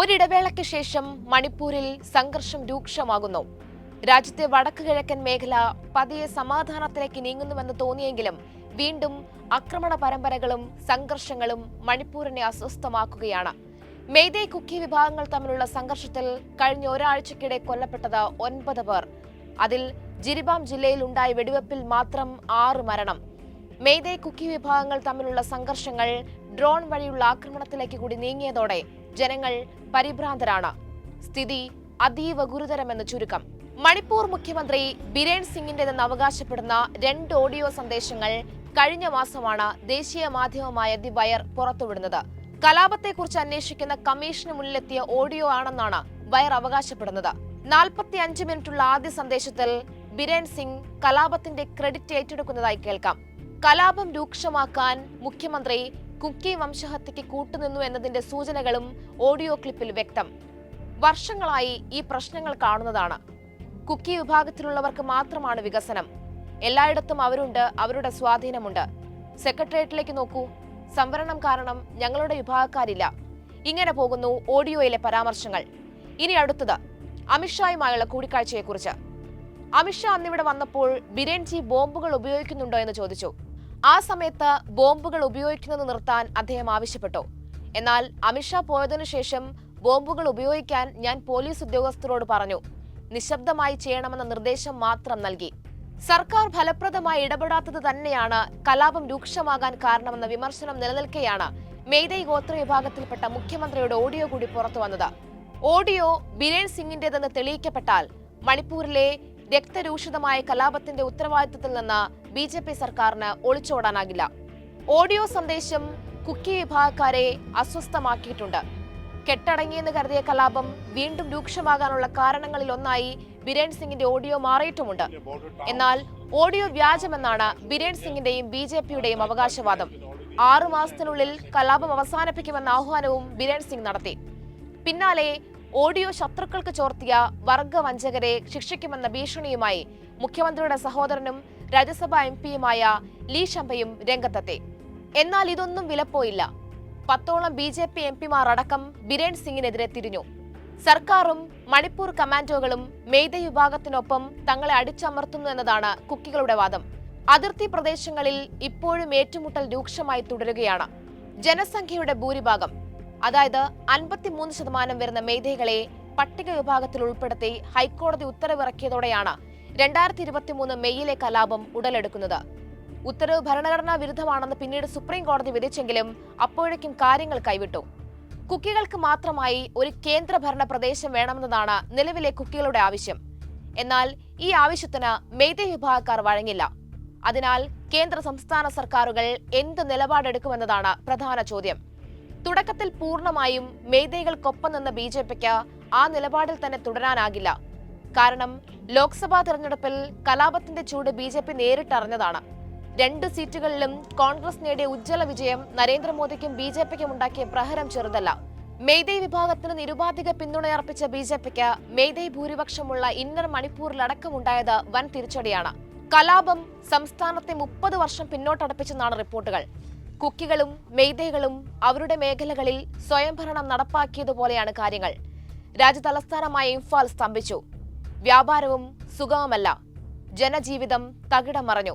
ഒരിടവേളയ്ക്ക് ശേഷം മണിപ്പൂരിൽ സംഘർഷം രൂക്ഷമാകുന്നു. രാജ്യത്തെ വടക്ക് കിഴക്കൻ മേഖല പതിയെ സമാധാനത്തിലേക്ക് നീങ്ങുന്നുവെന്ന് തോന്നിയെങ്കിലും വീണ്ടും ആക്രമണ പരമ്പരകളും സംഘർഷങ്ങളും മണിപ്പൂരിനെ അസ്വസ്ഥമാക്കുകയാണ്. മെയ്തേ കുക്കി വിഭാഗങ്ങൾ തമ്മിലുള്ള സംഘർഷത്തിൽ കഴിഞ്ഞ ഒരാഴ്ചക്കിടെ കൊല്ലപ്പെട്ടത് ഒൻപത് പേർ. അതിൽ ജിരിബാം ജില്ലയിൽ ഉണ്ടായ വെടിവെപ്പിൽ മാത്രം ആറ് മരണം. മെയ്തേ കുക്കി വിഭാഗങ്ങൾ തമ്മിലുള്ള സംഘർഷങ്ങൾ ഡ്രോൺ വഴിയുള്ള ആക്രമണത്തിലേക്ക് കൂടി നീങ്ങിയതോടെ ജനങ്ങൾ പരിഭ്രാന്തരാണ്. സ്ഥിതി അതീവ ഗുരുതരമെന്ന് ചുരുക്കം. മണിപ്പൂർ മുഖ്യമന്ത്രി ബിരേൻ സിംഗിന്റേതെന്ന് അവകാശപ്പെടുന്ന രണ്ട് ഓഡിയോ സന്ദേശങ്ങൾ കഴിഞ്ഞ മാസമാണ് ദേശീയ മാധ്യമമായ ദി വയർ പുറത്തുവിടുന്നത്. കലാപത്തെക്കുറിച്ച് അന്വേഷിക്കുന്ന കമ്മീഷന് മുന്നിലെത്തിയ ഓഡിയോ ആണെന്നാണ് വയർ അവകാശപ്പെടുന്നത്. നാൽപ്പത്തി അഞ്ച് മിനിറ്റുള്ള ആദ്യ സന്ദേശത്തിൽ ബിരേൻ സിംഗ് കലാപത്തിന്റെ ക്രെഡിറ്റ് ഏറ്റെടുക്കുന്നതായി കേൾക്കാം. കലാപം രൂക്ഷമാക്കാൻ മുഖ്യമന്ത്രി കുക്കി വംശഹത്യയ്ക്ക് കൂട്ടുനിന്നു എന്നതിന്റെ സൂചനകളും ഓഡിയോ ക്ലിപ്പിൽ വ്യക്തം. വർഷങ്ങളായി ഈ പ്രശ്നങ്ങൾ കാണുന്നതാണ്. കുക്കി വിഭാഗത്തിലുള്ളവർക്ക് മാത്രമാണ് വികസനം. എല്ലായിടത്തും അവരുണ്ട് അവരുടെ സ്വാധീനമുണ്ട്. സെക്രട്ടേറിയറ്റിലേക്ക് നോക്കൂ. സംവരണം കാരണം ഞങ്ങളുടെ വിഭാഗക്കാരില്ല. ഇങ്ങനെ പോകുന്നു ഓഡിയോയിലെ പരാമർശങ്ങൾ. ഇനി അടുത്തത് അമിത്ഷായുമായുള്ള കൂടിക്കാഴ്ചയെക്കുറിച്ച്. അമിത്ഷാ അന്നിവിടെ വന്നപ്പോൾ ബിരേൻജി ബോംബുകൾ ഉപയോഗിക്കുന്നുണ്ടോ എന്ന് ചോദിച്ചു. ആ സമയത്ത് ബോംബുകൾ ഉപയോഗിക്കുന്നത് നിർത്താൻ അദ്ദേഹം ആവശ്യപ്പെട്ടു. എന്നാൽ അമിത്ഷാ പോയതിനു ശേഷം ബോംബുകൾ ഉപയോഗിക്കാൻ ഞാൻ പോലീസ് ഉദ്യോഗസ്ഥരോട് പറഞ്ഞു. നിശബ്ദമായി ചെയ്യണമെന്ന നിർദ്ദേശം മാത്രം നൽകി. സർക്കാർ ഫലപ്രദമായി ഇടപെടാത്തത് തന്നെയാണ് കലാപം രൂക്ഷമാകാൻ കാരണമെന്ന വിമർശനം നിലനിൽക്കെയാണ് മെയ്തൈ ഗോത്ര വിഭാഗത്തിൽപ്പെട്ട മുഖ്യമന്ത്രിയുടെ ഓഡിയോ കൂടി പുറത്തു വന്നത്. ഓഡിയോ ബിരേൻ സിംഗിന്റേതെന്ന് തെളിയിക്കപ്പെട്ടാൽ മണിപ്പൂരിലെ രക്തരൂഷിതമായ കലാപത്തിന്റെ ഉത്തരവാദിത്തത്തിൽ നിന്ന് ബി ജെ പി സർക്കാരിന് ഒളിച്ചോടാനാകില്ല. ഓഡിയോ സന്ദേശം കുക്കി വിഭാഗക്കാരെ അസ്വസ്ഥമാക്കിയിട്ടുണ്ട്. കെട്ടടങ്ങിയെന്ന് കരുതിയ കലാപം വീണ്ടും രൂക്ഷമാകാനുള്ള കാരണങ്ങളിൽ ഒന്നായി ബിരേൻ സിംഗിന്റെ ഓഡിയോ മാറിയിട്ടുമുണ്ട്. എന്നാൽ ഓഡിയോ വ്യാജമെന്നാണ് ബിരേൻ സിംഗിന്റെയും ബി ജെ പിയുടെയും അവകാശവാദം. ആറുമാസത്തിനുള്ളിൽ കലാപം അവസാനിപ്പിക്കുമെന്ന ആഹ്വാനവും ബിരേൻ സിംഗ് നടത്തി. പിന്നാലെ ഓഡിയോ ശത്രുക്കൾക്ക് ചോർത്തിയ വർഗവഞ്ചകരെ ശിക്ഷിക്കുമെന്ന ഭീഷണിയുമായി മുഖ്യമന്ത്രിയുടെ സഹോദരനും രാജ്യസഭാ എം പിയുമായ ലീ ഷംബയും രംഗത്തെത്തി. എന്നാൽ ഇതൊന്നും വിലപ്പോയില്ല. പത്തോളം ബി ജെ പി എം പിമാർ അടക്കം ബിരേൻ സിംഗിനെതിരെ തിരിഞ്ഞു. സർക്കാരും മണിപ്പൂർ കമാൻഡോകളും മെയ്ത വിഭാഗത്തിനൊപ്പം തങ്ങളെ അടിച്ചമർത്തുന്നു എന്നതാണ് കുക്കികളുടെ വാദം. അതിർത്തി പ്രദേശങ്ങളിൽ ഇപ്പോഴും ഏറ്റുമുട്ടൽ രൂക്ഷമായി തുടരുകയാണ്. ജനസംഖ്യയുടെ ഭൂരിഭാഗം. അതായത് അൻപത്തിമൂന്ന് ശതമാനം വരുന്ന മേധകളെ പട്ടിക വിഭാഗത്തിൽ ഉൾപ്പെടുത്തി ഹൈക്കോടതി ഉത്തരവിറക്കിയതോടെയാണ് രണ്ടായിരത്തി ഇരുപത്തിമൂന്ന് മെയ്യിലെ കലാപം ഉടലെടുക്കുന്നത്. ഉത്തരവ് ഭരണഘടനാ വിരുദ്ധമാണെന്ന് പിന്നീട് സുപ്രീം കോടതി വിധിച്ചെങ്കിലും അപ്പോഴേക്കും കാര്യങ്ങൾ കൈവിട്ടു. കുക്കികൾക്ക് മാത്രമായി ഒരു കേന്ദ്രഭരണ പ്രദേശം വേണമെന്നതാണ് നിലവിലെ കുക്കികളുടെ ആവശ്യം. എന്നാൽ ഈ ആവശ്യത്തിന് മെയ്തൈ വിഭാഗക്കാർ വഴങ്ങില്ല. അതിനാൽ കേന്ദ്ര സംസ്ഥാന സർക്കാരുകൾ എന്ത് നിലപാടെടുക്കുമെന്നതാണ് പ്രധാന ചോദ്യം. തുടക്കത്തിൽ പൂർണമായും മേധേകൾക്കൊപ്പം നിന്ന ബി ജെ പിക്ക് ആ നിലപാടിൽ തന്നെ തുടരാനാകില്ല. കാരണം ലോക്സഭാ തെരഞ്ഞെടുപ്പിൽ കലാപത്തിന്റെ ചൂട് ബി ജെ പി നേരിട്ടറിഞ്ഞതാണ്. രണ്ട് സീറ്റുകളിലും കോൺഗ്രസ് നേടിയ ഉജ്ജ്വല വിജയം നരേന്ദ്രമോദിക്കും ബി ജെ പിക്കും ഉണ്ടാക്കിയ പ്രഹരം ചെറുതല്ല. മെയ്തൈ വിഭാഗത്തിന് നിരുപാധിക പിന്തുണയർപ്പിച്ച ബി ജെ പിക്ക് മെയ്തൈ ഭൂരിപക്ഷമുള്ള ഇന്നർ മണിപ്പൂരിലടക്കമുണ്ടായത് വൻ തിരിച്ചടിയാണ്. കലാപം സംസ്ഥാനത്തെ മുപ്പത് വർഷം പിന്നോട്ടടപ്പിച്ചെന്നാണ് റിപ്പോർട്ടുകൾ. കുക്കികളും മെയ്തൈകളും അവരുടെ മേഖലകളിൽ സ്വയംഭരണം നടപ്പാക്കിയതുപോലെയാണ് കാര്യങ്ങൾ. രാജ്യതലസ്ഥാനമായ ഇംഫാൽ സ്തംഭിച്ചു. വ്യാപാരവും സുഗമമല്ല ജനജീവിതം തകിടം മറഞ്ഞു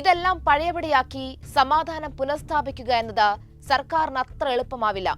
ഇതെല്ലാം പഴയപടിയാക്കി സമാധാനം പുനഃസ്ഥാപിക്കുക എന്നത് സർക്കാരിന് അത്ര എളുപ്പമാവില്ല.